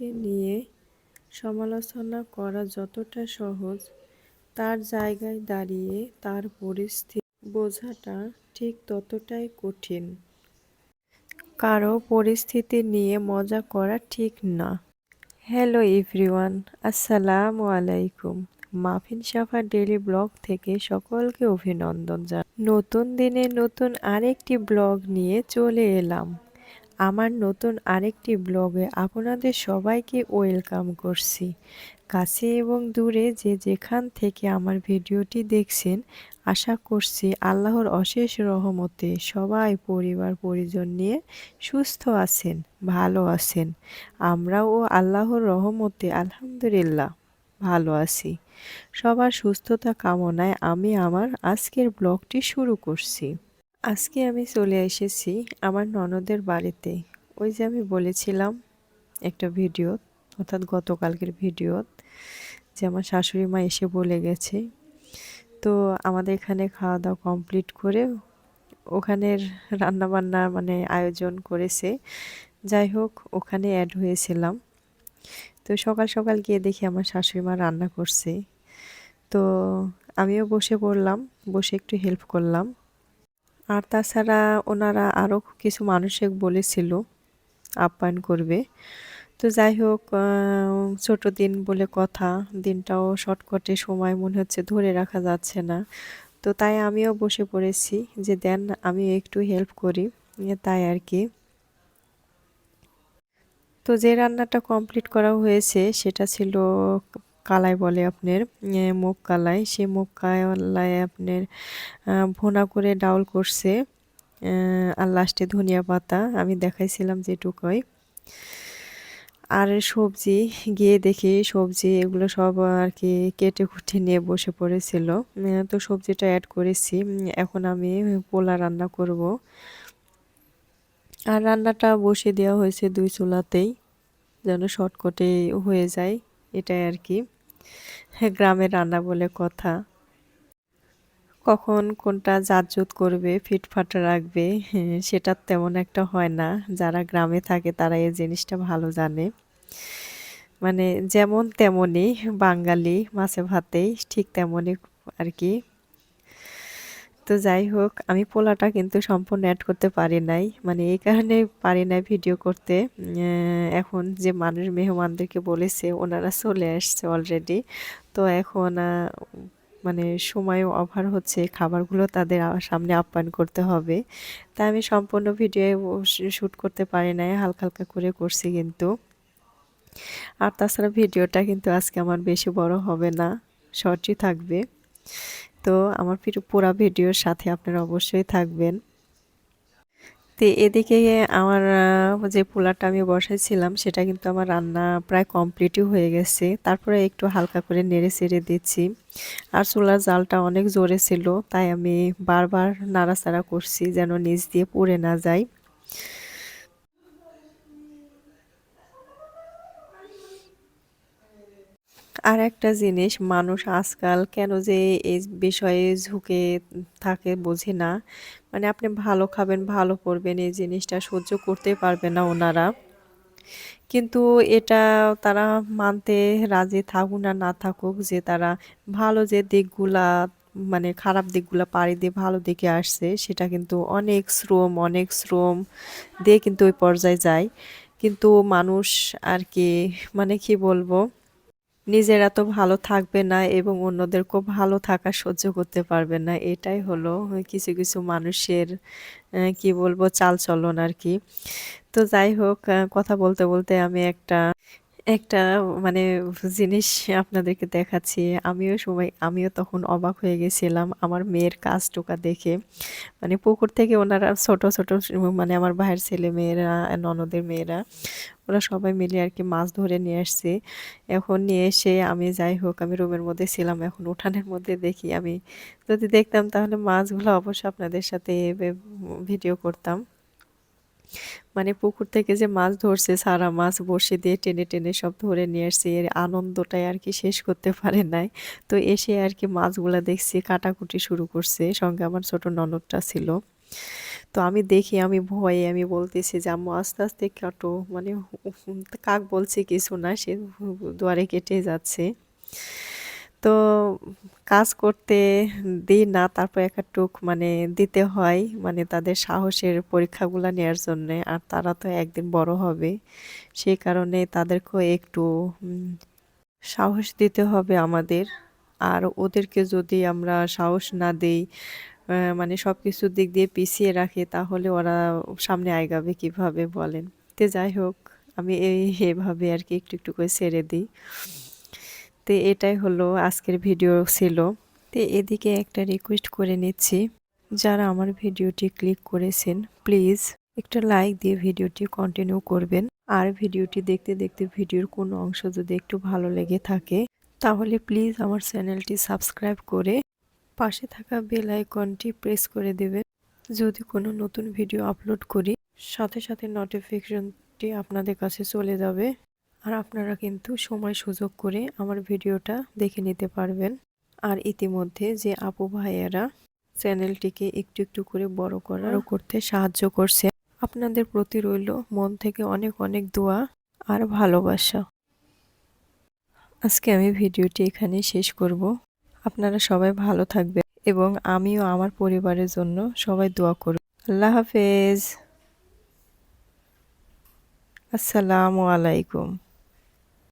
মানুষকে নিয়ে সমালোচনা করা যতটা সহজ, তার জায়গায় দাঁড়িয়ে তার পরিস্থিতি বোঝাটা ঠিক ততটাই কঠিন। কারও পরিস্থিতি নিয়ে মজা করা ঠিক না। হ্যালো এভরিওয়ান, আসসালামু আলাইকুম। মাফিন সাফা ডেলি ব্লগ থেকে সকলকে অভিনন্দন জান নতুন দিনে নতুন আরেকটি ব্লগ নিয়ে চলে এলাম। আমার নতুন আরেকটি ব্লগে আপনাদের সবাইকে ওয়েলকাম করছি। কাছে এবং দূরে যে যেখান থেকে আমার ভিডিওটি দেখছেন, আশা করছি আল্লাহর অশেষ রহমতে সবাই পরিবার পরিজন নিয়ে সুস্থ আছেন, ভালো আছেন। আমরাও আল্লাহর রহমতে আলহামদুলিল্লাহ ভালো আছি। সবার সুস্থতা কামনায় আমি আমার আজকের ব্লগটি শুরু করছি। আজকে আমি চলে এসেছি আমার ননদের বাড়িতে। ওই যে আমি বলেছিলাম একটা ভিডিও, অর্থাৎ গতকালকের ভিডিও, যে আমার শাশুড়ি মা এসে বলে গেছে। তো আমাদের এখানে খাওয়া দাওয়া কমপ্লিট করে ওখানের রান্নাবান্না মানে আয়োজন করেছে। যাই হোক, ওখানে অ্যাড হয়েছিলাম। তো সকাল সকাল গিয়ে দেখি আমার শাশুড়ি মা রান্না করছে। তো আমিও বসে পড়লাম, বসে একটু হেল্প করলাম। আর তাছাড়া ওনারা আরও কিছু মানুষে বলেছিল আপ্যায়ন করবে। তো যাই হোক ছোট দিন বলে কথা, দিনটাও শর্টকটে সময় মনে হচ্ছে ধরে রাখা যাচ্ছে না। তো তাই আমিও বসে পড়েছি যে দেন আমি একটু হেল্প করি তাই আর কি। তো যে রান্নাটা কমপ্লিট করা হয়েছে, সেটা ছিল কালাই বলে আপনার মুখ কালাই। সে মুখ কালাই আপনার ভোনা করে ডাউল করছে আর লাস্টে ধনিয়া পাতা। আমি দেখাইছিলাম যেটুকুই। আর সবজি, গিয়ে দেখি সবজি, এগুলো সব আর কি কেটে কুটে নিয়ে বসে পড়েছিল। তো সবজিটা অ্যাড করেছি। এখন আমি পোলা রান্না করব। আর রান্নাটা বসে দেওয়া হয়েছে দুই চুলাতেই, যেন শর্টকটে হয়ে যায়। এটাই আর কি। গ্রামের রান্না বলে কথা। কখন কোনটা জাতজুত করবে, ফিটফাট রাখবে সেটা তেমন একটা হয় না। যারা গ্রামে থাকে তারা এই জিনিসটা ভালো জানে। মানে যেমন তেমনই বাঙালি মাছে ভাতেই ঠিক তেমনই আর কি। তো যাই হোক, আমি পোলাটা কিন্তু সম্পূর্ণ অ্যাড করতে পারি নাই। মানে এই কারণে পারি নাই ভিডিও করতে। এখন যে মানুষ মেহমানদেরকে বলেছে, ওনারা চলে আসছে অলরেডি তো এখন মানে সময় অভার হচ্ছে, খাবারগুলো তাদের সামনে আপ্যায়ন করতে হবে। তাই আমি সম্পূর্ণ ভিডিও শ্যুট করতে পারি নাই, হালকা হালকা করে করছি কিন্তু। আর তাছাড়া ভিডিওটা কিন্তু আজকে আমার বেশি বড় হবে না শর্টই থাকবে। তো আমার পুরা ভিডিওর সাথে আপনারা অবশ্যই থাকবেন। তো এদিকে আমার যে পোলাটা আমি বসাইছিলাম, সেটা কিন্তু আমার রান্না প্রায় কমপ্লিটই হয়ে গেছে। তারপরে একটু হালকা করে নেড়ে চেড়ে দিচ্ছি। আর চুলার জালটা অনেক জোরে ছিল, তাই আমি বারবার নাড়াচাড়া করছি যেন নিচ দিয়ে পুড়ে না যায়। আর একটা জিনিস, মানুষ আজকাল কেন যে এই বিষয়ে ঝুঁকে থাকে বোঝে না। মানে আপনি ভালো খাবেন, ভালো করবেন এই জিনিসটা সহ্য করতে পারবে না ওনারা। কিন্তু এটা তারা মানতে রাজি থাকুক না না থাকুক যে তারা ভালো যে দিকগুলা মানে খারাপ দিকগুলো পাড়ি দিয়ে ভালো দিকে আসছে, সেটা কিন্তু অনেক শ্রম অনেক শ্রম দিয়ে কিন্তু ওই পর্যায়ে যায়। কিন্তু মানুষ আর কি মানে কি বলব? নিজেরা তো ভালো থাকবে না এবং অন্যদেরকেও ভালো থাকা সহ্য করতে পারবে না। এটাই হলো কিছু কিছু মানুষের কি বলব চাল চলন আর কি। তো যাই হোক কথা বলতে বলতে আমি একটা একটা মানে জিনিস আপনাদেরকে দেখাচ্ছি। আমিও সময়, আমিও তখন অবাক হয়ে গেছিলাম আমার মেয়ের কাজ টোকা দেখে। মানে পুকুর থেকে ওনারা ছোট ছোট মানে আমার ভাইয়ের ছেলে মেয়েরা, ননদের মেয়েরা, ওরা সবাই মিলে আর কি মাছ ধরে নিয়ে আসছে। এখন নিয়ে এসে আমি যাই হোক, আমি রুমের মধ্যে ছিলাম, এখন উঠানের মধ্যে দেখি আমি। যদি দেখতাম তাহলে মাছগুলো অবশ্যই আপনাদের সাথে ভিডিও করতাম। মানে পুকুর থেকে যে মাছ ধরছে, সারা মাছ বসে দিয়ে টেনে টেনে সব ধরে নিয়ে আসছে। এর আনন্দটাই আর কি শেষ করতে পারে নাই। তো এসে আর কি মাছগুলা দেখছি, কাটাকুটি শুরু করছে। সঙ্গে আমার ছোট ননদটা ছিল। তো আমি দেখি, আমি ভয়ে আমি বলতেছি যে, আম্মু, আস্তে আস্তে কাটো। মানে কাক বলছে কিছু না, সে দুয়ারে কেটে যাচ্ছে। তো কাজ করতে দিই না, তারপর টুক মানে দিতে হয় মানে তাদের সাহসের পরীক্ষাগুলো নেওয়ার জন্যে, আর তারা তো একদিন বড় হবে। সেই কারণে তাদেরকেও একটু সাহস দিতে হবে আমাদের। আর ওদেরকে যদি আমরা সাহস না দেই মানে সব কিছুর দিক দিয়ে পিছিয়ে রাখি, তাহলে ওরা সামনে আগাবে কীভাবে বলেন? তে যাই হোক, আমি এই, এভাবে আর কি একটু একটু করে ছেড়ে দিই। তো এটাই হলো আজকের ভিডিও ছিল। তো এদিকে একটা রিকোয়েস্ট করে নিচ্ছি। যারা আমার ভিডিওটি ক্লিক করেছেন প্লিজ একটা লাইক দিয়ে ভিডিওটি কন্টিনিউ করবেন। আর ভিডিওটি দেখতে দেখতে ভিডিওর কোনো অংশ যদি একটু ভালো লেগে থাকে, তাহলে প্লিজ আমার চ্যানেলটি সাবস্ক্রাইব করে পাশে থাকা বেল আইকনটি প্রেস করে দেবেন। যদি কোনো নতুন ভিডিও আপলোড করি, সাথে সাথে নোটিফিকেশনটি আপনাদের কাছে চলে যাবে। আর আপনারা কিন্তু সময় সুযোগ করে আমার ভিডিওটা দেখে নিতে পারবেন। আর ইতিমধ্যে যে আপু ভাইয়েরা চ্যানেলটিকে একটু একটু করে বড় করার করতে সাহায্য করছে আপনাদের প্রতি রইল মন থেকে অনেক অনেক দোয়া আর ভালোবাসা। আজকে আমি ভিডিওটি এখানে শেষ করব। আপনারা সবাই ভালো থাকবেন এবং আমিও আমার পরিবারের জন্য সবাই দোয়া করব। আল্লাহ হাফেজ। আসসালামু আলাইকুম।